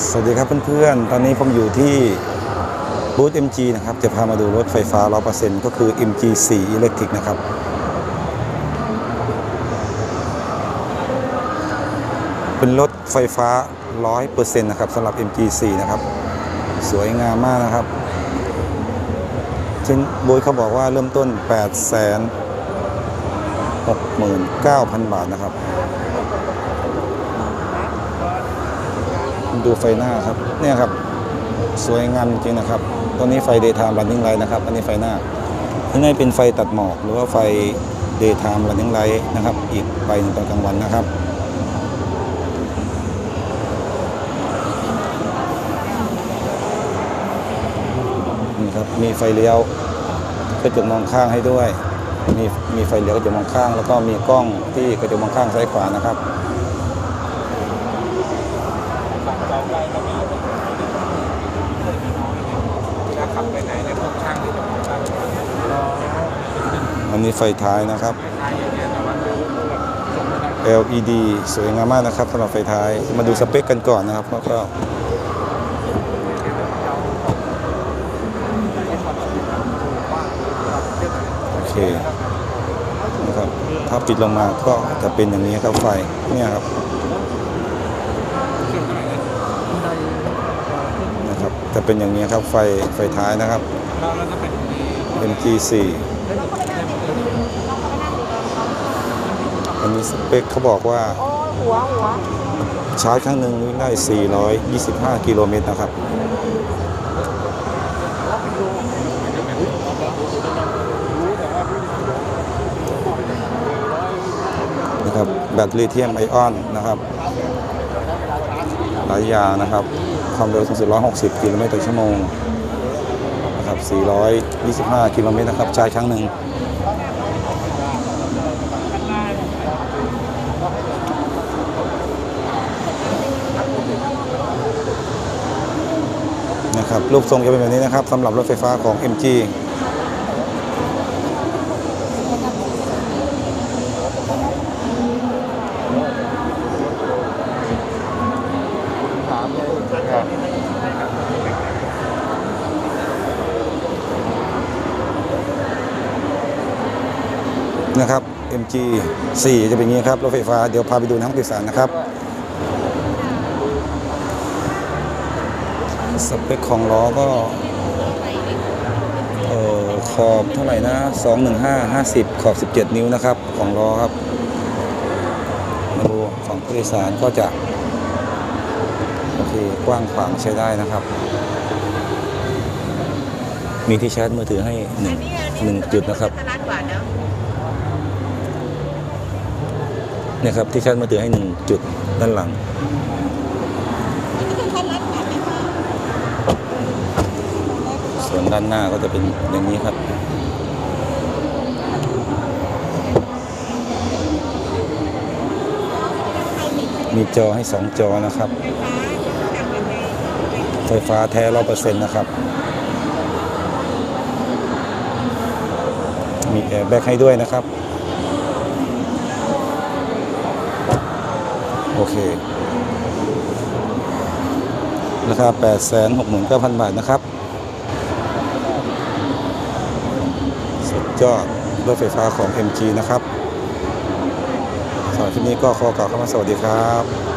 สวัสดีครับเพื่อนๆ ตอนนี้ผมอยู่ที่บูธ MG นะครับ จะพามาดูรถไฟฟ้า 100%ก็คือ MG4 Electric นะครับ เป็นรถไฟฟ้า 100%นะครับสำหรับ MG4 นะครับ สวยงามมากนะครับ เช่นบูธเขาบอกว่าเริ่มต้น 8 6 9 0 0 0 บาทนะครับ ดูไฟหน้าครับเนี่ยครับสวยงามจริงนะครับตัวนี้ไฟ daytime running light นะครับอันนี้ไฟหน้าข้างในเป็นไฟตัดหมอกหรือว่าไฟ daytime running light นะครับ อีกไฟหนึ่งตอนกลางวันนะครับนี่ครับมีไฟเลี้ยวกระจกมองข้างให้ด้วย มีมีไฟเลี้ยวกระจกมองข้าง แล้วก็มีกล้องที่กระจกมองข้างซ้ายขวานะครับ จะขับไปไหนเนี่ยพวกช่างที่จะมาอันนี้ไฟท้ายนะครับ LED สวยงามมากนะครับสำหรับไฟท้าย มาดูสเปคกันก่อนนะครับแล้วก็โอเคนะครับถ้าปิดลงมาก็จะเป็นอย่างนี้ครับไฟเนี่ยครับนะครับ จะเป็นอย่างนี้ครับไฟไฟท้ายนะครับเป็นมี MG4 อันนี้สเปคเขาบอกว่าโอ้หัวหัวชาร์จครั้งหนึ่งวิ่งได้ 425 กิโลเมตรนะครับ นะครับ แบตลิเธียมไอออนนะครับ หลายอย่างนะครับ ความเร็วสูงสุด 160 กิโลเมตรต่อชั่วโมงนะครับ 425 กิโลเมตรนะครับชายครั้งหนึ่งนะครับรูปทรงจะเป็นแบบนี้นะครับสำหรับรถไฟฟ้าของ MG นะครับ MG 4 จะเป็นอย่างนี้ครับรถไฟฟ้าเดี๋ยวพาไปดูในห้องโดยสารนะครับ สเปคของล้อก็เอ่อขอบเท่าไหร่นะ 215 50 ขอบ 17 นิ้วนะครับ ของล้อครับ มาดูฝั่งผู้โดยสารก็จะ กว้างขวางใช้ได้นะครับ มีที่ชาร์จมือถือให้หนึ่งหนึ่งจุดนะครับตลาดกว่าเนาะเนี่ยครับที่ชาร์จมือถือให้หนึ่งจุดด้านหลังส่วนด้านหน้าก็จะเป็นอย่างนี้ครับมีจอให้ 2 จอนะครับ ไฟฟ้าแท้ร้อเปอร์เซ็นต์นะครับ มีแอร์แบ็กให้ด้วยนะครับ โอเค ราคา 869,000 บาทนะครับ สุดยอดรถไฟฟ้าของ MG นะครับสำหรับคลิปนี้ก็ขอกล่าวคำว่าสวัสดีครับ